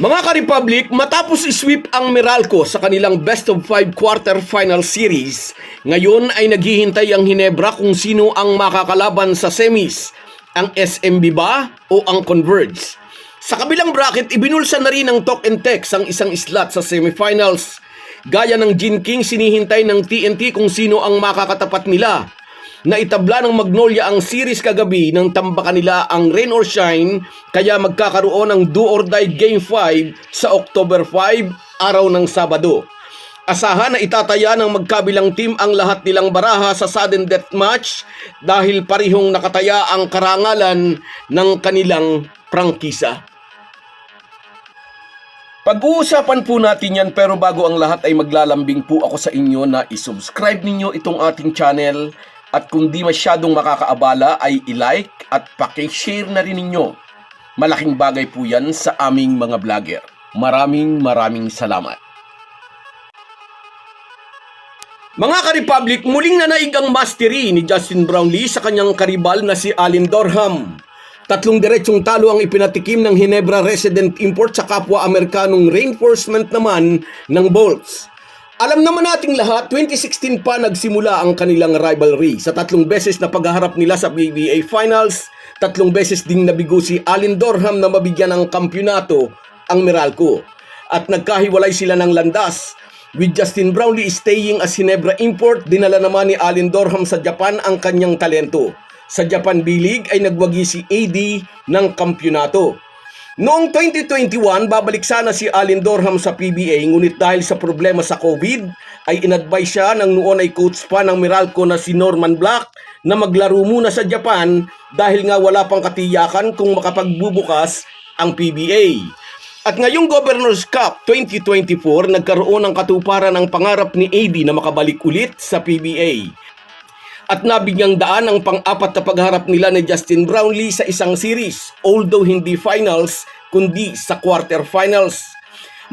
Mga ka-Republic, matapos isweep ang Meralco sa kanilang best of five quarter-final series, ngayon ay naghihintay ang Hinebra kung sino ang makakalaban sa semis, ang SMB ba o ang Converge. Sa kabilang bracket, ibinulsa na rin ng Talk and Text ang isang slot sa semifinals. Gaya ng Gin King, sinihintay ng TNT kung sino ang makakatapat nila. Naitabla ng Magnolia ang series kagabi nang tambakan nila ang Rain or Shine kaya magkakaroon ng do or die Game 5 sa October 5, araw ng Sabado. Asahan na itataya ng magkabilang team ang lahat nilang baraha sa sudden death match dahil parihong nakataya ang karangalan ng kanilang prangkisa. Pag-uusapan po natin yan pero bago ang lahat ay maglalambing po ako sa inyo na isubscribe ninyo itong ating channel at kung di masyadong makakaabala ay i-like at pakishare na rin ninyo. Malaking bagay po yan sa aming mga vlogger. Maraming maraming salamat. Mga ka-Republic, muling nanaig ang mastery ni Justin Brownlee sa kanyang karibal na si Alin Dorham. Tatlong diretsong talo ang ipinatikim ng Hinebra resident import sa kapwa Amerikanong reinforcement naman ng Bolts. Alam naman nating lahat, 2016 pa nagsimula ang kanilang rivalry. Sa tatlong beses na paghaharap nila sa PBA Finals, tatlong beses ding nabigo si Alin Dorham na mabigyan ng kampyonato ang Meralco. At nagkahiwalay sila ng landas. With Justin Brownlee staying as Hinebra import, dinala naman ni Alin Dorham sa Japan ang kanyang talento. Sa Japan B-League ay nagwagi si AD ng kampyonato. Noong 2021, babalik sana si Alin Dorham sa PBA ngunit dahil sa problema sa COVID, ay inadvise siya ng noon ay coach pa ng Meralco na si Norman Black na maglaro muna sa Japan dahil nga wala pang katiyakan kung makapagbubukas ang PBA. At ngayong Governor's Cup 2024, nagkaroon ng katuparan ang pangarap ni AD na makabalik ulit sa PBA. At nabigyang daan ang pang-apat na pagharap nila ni Justin Brownlee sa isang series, although hindi finals, kundi sa quarterfinals.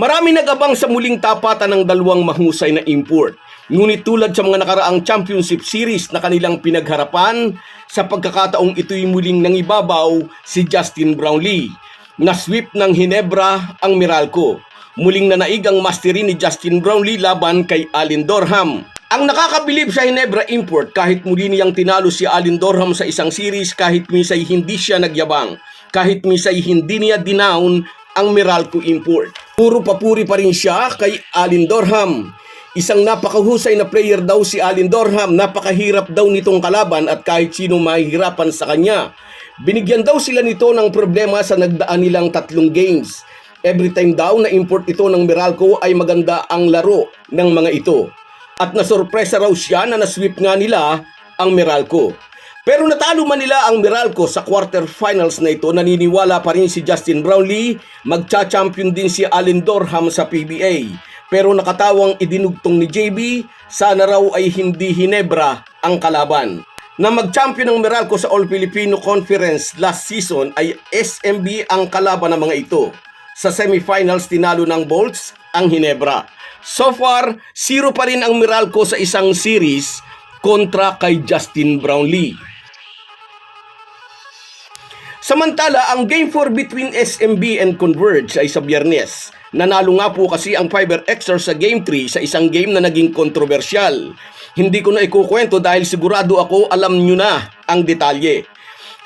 Marami nagabang sa muling tapatan ng dalawang mahusay na import. Ngunit tulad sa mga nakaraang championship series na kanilang pinagharapan, sa pagkakataong ito'y muling nangibabaw si Justin Brownlee. Na-sweep ng Hinebra ang Meralco. Muling nanaig ang mastery ni Justin Brownlee laban kay Alin Dorham. Ang nakakabilib sa Hinebra Import kahit muli niyang tinalo si Alin Dorham sa isang series kahit misay hindi siya nagyabang, kahit misay hindi niya dinown ang Meralco Import. Puro papuri pa rin siya kay Alin Dorham. Isang napakahusay na player daw si Alin Dorham, napakahirap daw nitong kalaban at kahit sino mahihirapan sa kanya. Binigyan daw sila nito ng problema sa nagdaan nilang tatlong games. Every time daw na import ito ng Meralco ay maganda ang laro ng mga ito. At nasorpresa raw siya na nasweep nga nila ang Meralco. Pero natalo man nila ang Meralco sa quarterfinals na ito, naniniwala pa rin si Justin Brownlee, magcha-champion din si Alin Dorham sa PBA. Pero nakatawang idinugtong ni JB, sana raw ay hindi Hinebra ang kalaban. Na mag-champion ng Meralco sa All Filipino Conference last season ay SMB ang kalaban ng mga ito. Sa semifinals tinalo ng Bolts ang Hinebra. So far, zero pa rin ang Meralco sa isang series kontra kay Justin Brownlee. Samantala, ang Game 4 between SMB and Converge ay sa biyernes. Nanalo nga po kasi ang Fiber Extra sa Game 3 sa isang game na naging kontrobersyal. Hindi ko na ikukwento dahil sigurado ako alam nyo na ang detalye.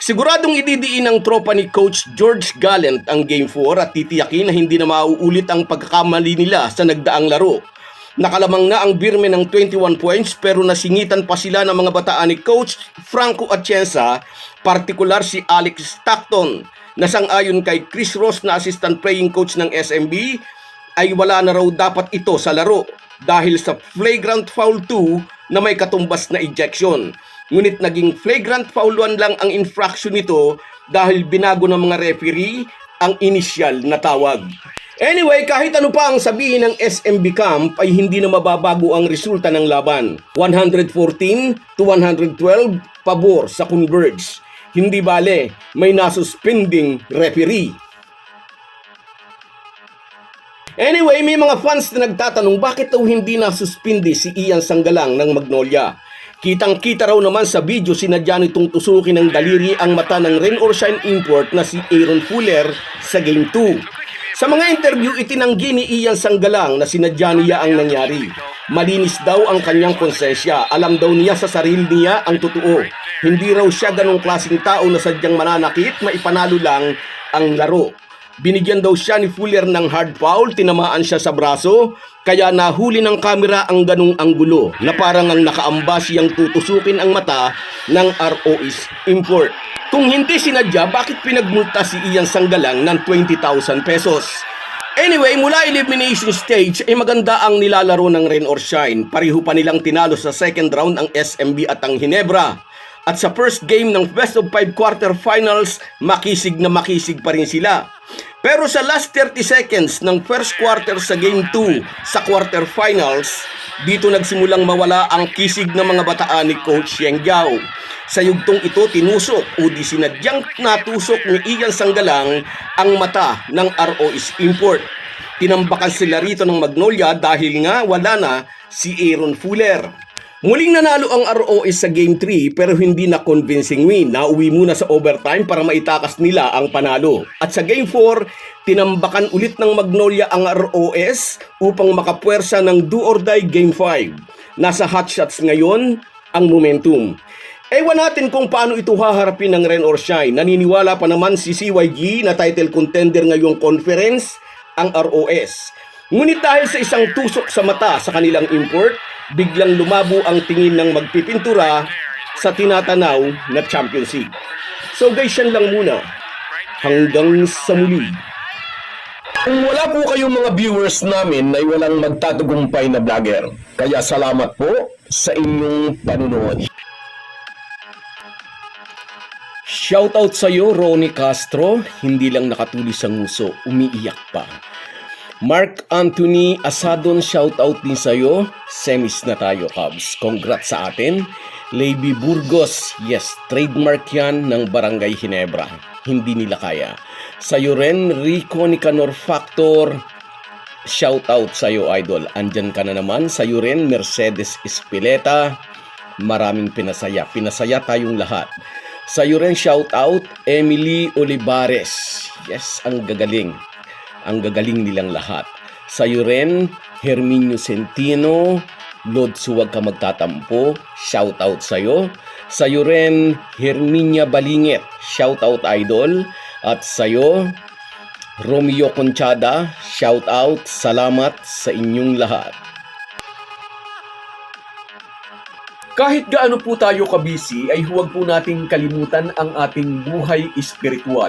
Siguradong ididiin ng tropa ni Coach George Gallant ang Game 4 at titiyakin na hindi na mauulit ang pagkakamali nila sa nagdaang laro. Nakalamang na ang Birme ng 21 points pero nasingitan pa sila ng mga bataan ni Coach Franco Atienza, partikular si Alex Stockton, na sang-ayon kay Chris Ross na assistant playing coach ng SMB, ay wala na raw dapat ito sa laro dahil sa flagrant foul 2 na may katumbas na ejection. Ngunit naging flagrant 1 lang ang infraction nito dahil binago ng mga referee ang initial na tawag. Anyway, kahit ano pa ang sabihin ng SMB Camp ay hindi na mababago ang resulta ng laban. 114 to 112 pabor sa Converge. Hindi bale, may nasuspending referee. Anyway, may mga fans na nagtatanong bakit daw hindi nasuspindi si Ian Sanggalang ng Magnolia. Kitang-kita raw naman sa video sinadya nitong tusukin ng daliri ang mata ng Rain or Shine import na si Aaron Fuller sa Game 2. Sa mga interview, itinanggi ni Ian Sanggalang na sinadya niya ang nangyari. Malinis daw ang kanyang konsensya. Alam daw niya sa sarili niya ang totoo. Hindi raw siya ganong klaseng tao na sadyang mananakit, maipanalo lang ang laro. Binigyan daw siya ni Fuller ng hard foul, tinamaan siya sa braso, kaya nahuli ng kamera ang ganong anggulo na parang ang nakaamba siyang tutusukin ang mata ng ROS import. Kung hindi sinadya, bakit pinagmulta si Ian Sanggalang ng 20,000 pesos? Anyway, mula elimination stage ay maganda ang nilalaro ng Rain or Shine. Pariho pa nilang tinalo sa second round ang SMB at ang Hinebra. At sa first game ng best of 5 quarterfinals, makisig na makisig pa rin sila. Pero sa last 30 seconds ng first quarter sa game 2 sa quarterfinals, dito nagsimulang mawala ang kisig ng mga bataan ni Coach Yang Giao. Sa yugtong ito, tinusok o di sinadyang natusok ni Ian Sanggalang ang mata ng ROS Import. Tinambakan sila rito ng Magnolia dahil nga wala na si Aaron Fuller. Muling nanalo ang ROS sa Game 3 pero hindi na convincing win. Nauwi muna sa overtime para maitakas nila ang panalo. At sa Game 4, tinambakan ulit ng Magnolia ang ROS upang makapwersa ng do or die Game 5. Nasa hot shots ngayon ang momentum. Ewan natin kung paano ito haharapin ng Ren or Shine. Naniniwala pa naman si CYG na title contender ngayong conference ang ROS. Ngunit dahil sa isang tusok sa mata sa kanilang import, biglang lumabo ang tingin ng magpipintura sa tinatanaw na championship. So guys, yan lang muna. Hanggang sa muli. Kung wala po kayong mga viewers namin ay walang magtatagumpay na vlogger. Kaya salamat po sa inyong panunood. Shoutout sa iyo, Ronnie Castro. Hindi lang nakatuli sa nguso, umiiyak pa. Mark Anthony Asadon, shoutout din sa iyo. Semis na tayo, Cubs. Congrats sa atin. Lady Burgos, yes, trademark yan ng Barangay Hinebra. Hindi nila kaya. Sa iyo rin, Rico Nicanor Factor, shoutout sa iyo, Idol. Andyan ka na naman. Sa iyo rin, Mercedes Espileta. Maraming pinasaya. Pinasaya tayong lahat. Sa iyo rin shout out Emily Olivares. Yes, ang gagaling. Ang gagaling nilang lahat. Sa iyo rin Herminio Centino, Lord Suwag ka magtatampo. Shout out sa iyo. Sa iyo rin Herminia Balingit. Shout out idol. At sa iyo Romeo Conchada. Shout out. Salamat sa inyong lahat. Kahit gaano po tayo kabisi ay huwag po nating kalimutan ang ating buhay espiritual.